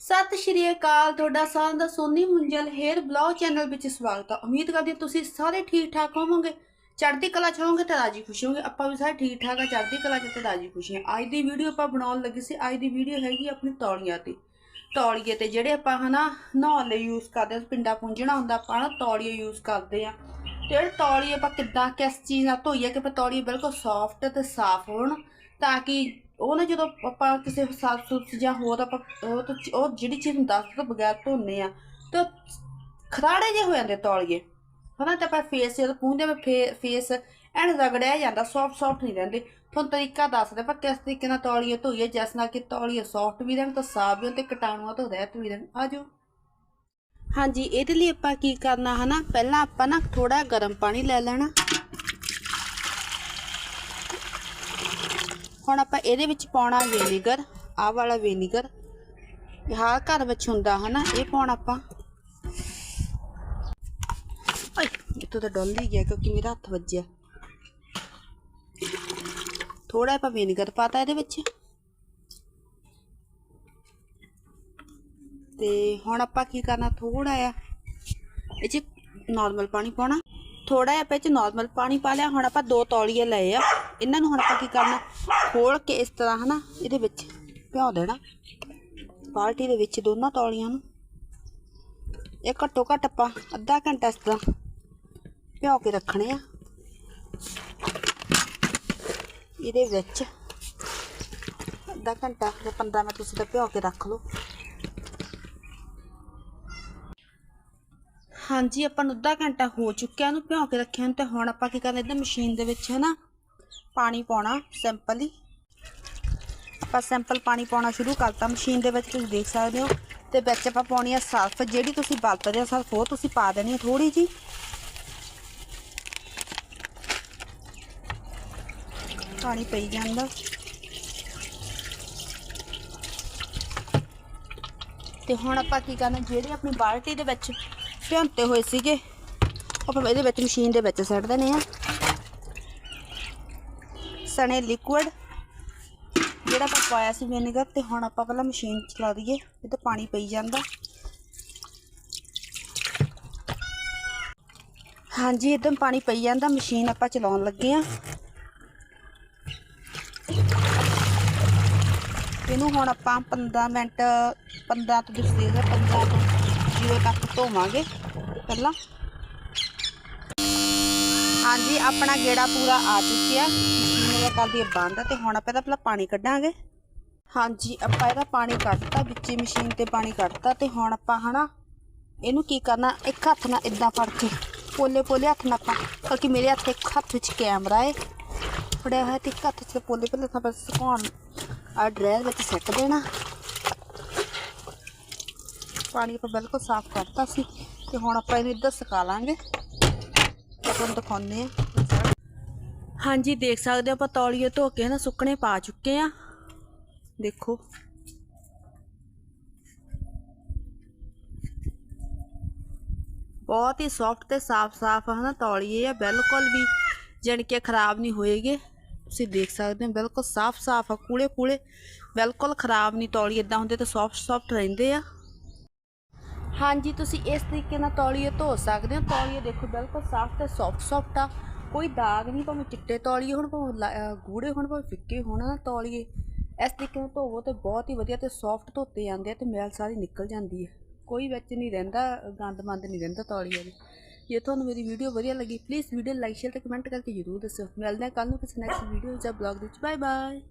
ਸਤਿ ਸ਼੍ਰੀ ਅਕਾਲ, ਤੁਹਾਡਾ ਸਾਰਿਆਂ ਦਾ Soni Munjal hair blog channel ਵਿੱਚ ਸਵਾਗਤ ਹੈ। ਉਮੀਦ ਕਰਦੀ ਹਾਂ ਤੁਸੀਂ ਸਾਰੇ ਠੀਕ ਠਾਕ ਹੋਵੋਗੇ। ਚੜ੍ਹਦੀ ਕਲਾ ਚ ਹੋਵੋਗੇ ਤਾਂ ਰਾਜੀ ਖੁਸ਼ੀ ਹੋਵੋਗੇ। ਆਪਾਂ ਵੀ ਸਾਰੇ ਠੀਕ ਠਾਕ ਆ, ਚੜ੍ਹਦੀ ਕਲਾ ਚ ਤੇ ਰਾਜੀ ਖੁਸ਼ੀ ਆ ਅੱਜ ਦੀ ਵੀਡੀਓ ਆਪਾਂ ਬਣਾਉਣ ਲੱਗੇ ਸੀ। ਅੱਜ ਦੀ ਵੀਡੀਓ ਹੈਗੀ ਆਪਣੀ ਤੌਲੀਆਂ ਤੇ ਤੌਲੀਏ ਤੇ ਜਿਹੜੇ ਆਪਾਂ ਹਨਾ ਨਹਾਉਣ ਲਈ ਯੂਜ਼ ਕਰਦੇ ਹਾਂ ਪਿੰਡਾ ਪੁੰਝਣਾ ਹੁੰਦਾ, ਆਪਾਂ ਨਾ ਤੌਲੀਏ ਯੂਜ਼ ਕਰਦੇ ਆ। ਤੇ ਜਿਹੜੇ ਤੌਲੀਏ ਆਪਾਂ ਕਿੱਦਾਂ, ਕਿਸ ਚੀਜ਼ ਨਾਲ ਧੋਈਏ ਕਿ ਆਪਾਂ ਤੌਲੀਏ ਬਿਲਕੁਲ ਸੌਫਟ ਤੇ ਸਾਫ਼ ਹੋਣ, ਤਾਂ ਕਿ ਉਹ ਨਾ ਜਦੋਂ ਆਪਾਂ ਕਿਸੇ ਸਾਫ਼ ਸੁਥ ਜਾਂ ਹੋਰ ਆਪਾਂ, ਉਹ ਤੋਂ ਉਹ ਜਿਹੜੀ ਚੀਜ਼ ਨੂੰ ਦਸ ਤੋਂ ਬਗੈਰ ਧੋਨੇ ਆ, ਤੇ ਖਰਾੜੇ ਜੇ ਹੋ ਜਾਂਦੇ ਤੌਲੀਏ। ਹਨਾ ਤੇ ਆਪਾਂ ਫੇਸ ਜਦੋਂ ਪੂੰਝਦੇ ਆ ਫੇਸ ਐਨ ਰਗੜਿਆ ਜਾਂਦਾ ਸੌਫਟ ਸੌਫਟ ਨਹੀਂ ਰਹਿੰਦੇ। ਤੁਹਾਨੂੰ ਤਰੀਕਾ ਦੱਸਦੇ ਆਪਾਂ ਕਿਸ ਤਰੀਕੇ ਨਾਲ ਤੌਲੀਏ ਧੋਈਏ, ਜਿਸ ਨਾਲ ਕਿ ਤੌਲੀਏ ਸੌਫਟ ਵੀ ਰਹਿਣ ਤਾਂ ਸਾਫ਼ ਵੀ ਹੋਣ ਤੇ ਕੀਟਾਣੂਆਂ ਤੋਂ ਰਹਿਤ ਵੀ ਰਹਿਣ। ਆਜੋ ਹਾਂਜੀ, ਇਹਦੇ ਲਈ ਆਪਾਂ ਕੀ ਕਰਨਾ ਹਨਾ, ਪਹਿਲਾਂ ਆਪਾਂ ਨਾ ਥੋੜਾ ਗਰਮ ਪਾਣੀ ਲੈ ਲੈਣਾ। ਹੁਣ ਆਪਾਂ ਇਹਦੇ ਵਿੱਚ ਪਾਉਣਾ ਵਿਨੀਗਰ ਆਹ ਵਾਲਾ ਵਿਨੀਗਰ ਆਹ ਘਰ ਵਿੱਚ ਹੁੰਦਾ ਹਨਾ, ਇਹ ਪਾਉਣਾ ਆਪਾਂ। ਆਈ ਇੱਥੋਂ ਤਾਂ ਡੁੱਲ ਹੀ ਗਿਆ ਕਿਉਂਕਿ ਮੇਰਾ ਹੱਥ ਵੱਜਿਆ। ਥੋੜਾ ਆਪਾਂ ਵਿਨੇਗਰ ਪਾਤਾ ਇਹਦੇ ਵਿੱਚ। ਤੇ ਹੁਣ ਆਪਾਂ ਕੀ ਕਰਨਾ ਥੋੜਾ ਆ ਇਹ ਚ ਨਾਰਮਲ ਪਾਣੀ ਪਾਉਣਾ। ਥੋੜਾ ਜਿਹਾ ਆਪਾਂ ਇਹ ਚ ਨਾਰਮਲ ਪਾਣੀ ਪਾ ਲਿਆ, ਹੁਣ ਆਪਾਂ ਦੋ ਤੌਲੀਏ ਲਏ ਆ। ਇਹਨਾਂ ਨੂੰ ਹੁਣ ਆਪਾਂ ਕੀ ਕਰਨਾ? ਖੋਲ ਕੇ ਇਸ ਤਰ੍ਹਾਂ, ਹਨਾ, ਇਹਦੇ ਵਿੱਚ ਭਿਓ ਦੇਣਾ। ਬਾਲਟੀ ਦੇ ਵਿੱਚ ਦੋਨਾਂ ਤੌਲੀਆਂ ਨੂੰ। ਇਹ ਘੱਟੋ ਘੱਟ ਆਪਾਂ ਅੱਧਾ ਘੰਟਾ ਇਸ ਤਰ੍ਹਾਂ ਭਿਓ ਕੇ ਰੱਖਣੇ ਆ। ਇਹਦੇ ਵਿੱਚ ਅੱਧਾ ਘੰਟਾ ਜਾਂ 15 ਮਿੰਟ ਤੁਸੀਂ ਤਾਂ ਭਿਓ ਕੇ ਰੱਖ ਲਓ। ਹਾਂਜੀ, ਆਪਾਂ ਨੂੰ ਅੱਧਾ ਘੰਟਾ ਹੋ ਚੁੱਕਿਆ ਇਹਨੂੰ ਭਿਓ ਕੇ ਰੱਖਿਆ ਨੂੰ ਤੇ ਹੁਣ ਆਪਾਂ ਕੀ ਕਰਨਾ, ਇਹਦਾ ਮਸ਼ੀਨ ਦੇ ਵਿੱਚ ਹੈ ਨਾ ਪਾਣੀ ਪਾਉਣਾ ਸਿੰਪਲ ਹੀ। ਆਪਾਂ ਸਿੰਪਲ ਪਾਣੀ ਪਾਉਣਾ ਸ਼ੁਰੂ ਕਰਤਾ, ਮਸ਼ੀਨ ਦੇ ਵਿੱਚ ਤੁਸੀਂ ਦੇਖ ਸਕਦੇ ਹੋ। ਤੇ ਵਿੱਚ ਆਪਾਂ ਪਾਉਣੀ ਆ ਸਰਫ ਜਿਹੜੀ ਤੁਸੀਂ ਵਰਤਦੇ ਹੋ ਸਰਫ ਉਹ ਤੁਸੀਂ ਪਾ ਦੇਣੀ ਹੈ ਥੋੜੀ ਜੀ ਪਾਣੀ ਪਈ ਜਾਂਦਾ ਤੇ ਹੁਣ ਆਪਾਂ ਕੀ ਕਰਨਾ, ਜਿਹੜੇ ਆਪਣੀ ਬਾਲਟੀ ਦੇ ਵਿੱਚ ਭਿਉਂਤੇ ਹੋਏ ਸੀਗੇ। ਆਪਾਂ ਇਹਦੇ ਵਿੱਚ ਮਸ਼ੀਨ ਦੇ ਵਿੱਚ ਸੁੱਟ ਦੇਣੇ ਆ। ਸਣੇ ਲਿਕੁਇਡ ਜਿਹੜਾ ਆਪਾਂ ਪਾਇਆ ਸੀ ਵਿਨੇਗਰ ਤੇ ਹੁਣ ਆਪਾਂ ਪਹਿਲਾਂ ਮਸ਼ੀਨ ਚਲਾ ਦਈਏ ਇਹ ਤੇ ਪਾਣੀ ਪਈ ਜਾਂਦਾ। ਹਾਂਜੀ, ਇਦਾਂ ਪਾਣੀ ਪਈ ਜਾਂਦਾ, ਮਸ਼ੀਨ ਆਪਾਂ ਚਲਾਉਣ ਲੱਗੇ ਆ। ਇਹਨੂੰ ਹੁਣ ਆਪਾਂ 15 ਮਿੰਟ 15 ਤੋਂ ਤੁਸੀਂ ਦੇਖਦੇ 15 ਤੋਂ 0 ਤੱਕ ਧੋਵਾਂਗੇ ਪਹਿਲਾਂ। ਹਾਂਜੀ, ਆਪਣਾ ਗੇੜਾ ਪੂਰਾ ਆ ਚੁੱਕਿਆ। ਮਸ਼ੀਨ ਦਾ ਕਰਦੀ ਹੈ ਬੰਦ ਤੇ ਹੁਣ ਆਪਾਂ ਇਹਦਾ ਪਹਿਲਾਂ ਪਾਣੀ ਕੱਢਾਂਗੇ। ਹਾਂਜੀ, ਆਪਾਂ ਇਹਦਾ ਪਾਣੀ ਕੱਢਤਾ, ਵਿੱਚੇ ਮਸ਼ੀਨ ਤੇ ਪਾਣੀ ਕੱਢਤਾ ਤੇ ਹੁਣ ਆਪਾਂ ਹਨਾ, ਇਹਨੂੰ ਕੀ ਕਰਨਾ, ਇੱਕ ਹੱਥ ਨਾਲ ਇਦਾਂ ਫੜ ਕੇ ਪੋਲੇ ਪੋਲੇ ਹੱਥ ਨਾਲ ਆਪਾਂ, ਕਿਉਂਕਿ ਮੇਰੇ ਹੱਥ ਇੱਕ ਹੱਥ ਵਿੱਚ ਕੈਮਰਾ ਹੈ ਫੜਿਆ ਹੋਇਆ ਤੇ ਇੱਕ ਹੱਥ 'ਚ ਪੋਲੇ ਪੋਲੇ ਹੱਥ ਬਸ ਸੁਕਾਉਣ ਆ ਡਰੈਸ ਵਿੱਚ ਸੱਟ ਦੇਣਾ। ਪਾਣੀ ਆਪਾਂ ਬਿਲਕੁਲ ਸਾਫ਼ ਕਰਤਾ ਸੀ ਤੇ ਹੁਣ ਆਪਾਂ ਇਹਨੂੰ ਇੱਧਰ ਸੁਕਾ ਲਾਂਗੇ ਤੁਹਾਨੂੰ ਦਿਖਾਉਂਦੇ ਆ ਹਾਂਜੀ ਦੇਖ ਸਕਦੇ ਹੋ ਆਪਾਂ ਤੌਲੀਏ ਧੋ ਕੇ ਨਾ ਸੁੱਕਣੇ ਪਾ ਚੁੱਕੇ ਆ ਦੇਖੋ ਬਹੁਤ ਹੀ ਸੌਫਟ ਤੇ ਸਾਫ਼-ਸਾਫ਼ ਹਨਾ ਤੌਲੀਏ ਆ ਬਿਲਕੁਲ ਵੀ ਜਾਣੀ ਕਿ ਖਰਾਬ ਨਹੀਂ ਹੋਏਗੇ ਤੁਸੀਂ ਦੇਖ ਸਕਦੇ ਹੋ ਬਿਲਕੁਲ ਸਾਫ਼-ਸਾਫ਼ ਆ ਕੂਲੇ-ਕੂਲੇ ਬਿਲਕੁਲ ਖਰਾਬ ਨਹੀਂ ਤੌਲੀ ਇਦਾਂ ਹੁੰਦੇ ਤੇ ਸੌਫਟ-ਸੌਫਟ ਰਹਿੰਦੇ ਆ ਹਾਂਜੀ, ਤੁਸੀਂ ਇਸ ਤਰੀਕੇ ਨਾਲ ਤੌਲੀਏ ਧੋ ਸਕਦੇ ਹੋ। ਤੌਲੀਏ ਦੇਖੋ, ਬਿਲਕੁਲ ਸਾਫ਼ ਤੇ ਸੌਫਟ ਸੌਫਟ ਆ। ਕੋਈ ਦਾਗ ਨਹੀਂ, ਭਾਵੇਂ ਚਿੱਟੇ ਤੌਲੀਏ ਹੋਣ, ਭਾਵੇਂ ਲਾ- ਅਹ ਗੂੜੇ ਹੋਣ, ਭਾਵੇਂ ਫਿੱਕੇ ਹੋਣ ਤੌਲੀਏ। ਇਸ ਤਰੀਕੇ ਨਾਲ ਧੋਵੋ ਤੇ ਬਹੁਤ ਹੀ ਵਧੀਆ ਤੇ ਸੌਫਟ ਧੋਤੇ ਜਾਂਦੇ ਆ ਤੇ ਮੈਲ ਸਾਰੀ ਨਿਕਲ ਜਾਂਦੀ ਹੈ ਕੋਈ ਵਿੱਚ ਨਹੀਂ ਰਹਿੰਦਾ ਗੰਦ ਮੰਦ ਨਹੀਂ ਰਹਿੰਦਾ ਤੌਲੀਏ ਦੇ। ਜੇ ਤੁਹਾਨੂੰ ਮੇਰੀ ਵੀਡੀਓ ਵਧੀਆ ਲੱਗੀ ਪਲੀਜ਼ ਵੀਡੀਓ ਲਾਈਕ ਸ਼ੇਅਰ ਤੇ ਕਮੈਂਟ ਕਰਕੇ ਜ਼ਰੂਰ ਦੱਸੋ ਮਿਲਦੇ ਹਾਂ ਕੱਲ ਨੂੰ ਕਿਸੇ ਨੈਕਸਟ ਵੀਡੀਓ ਜਾਂ ਬਲੌਗ ਵਿੱਚ। Bye bye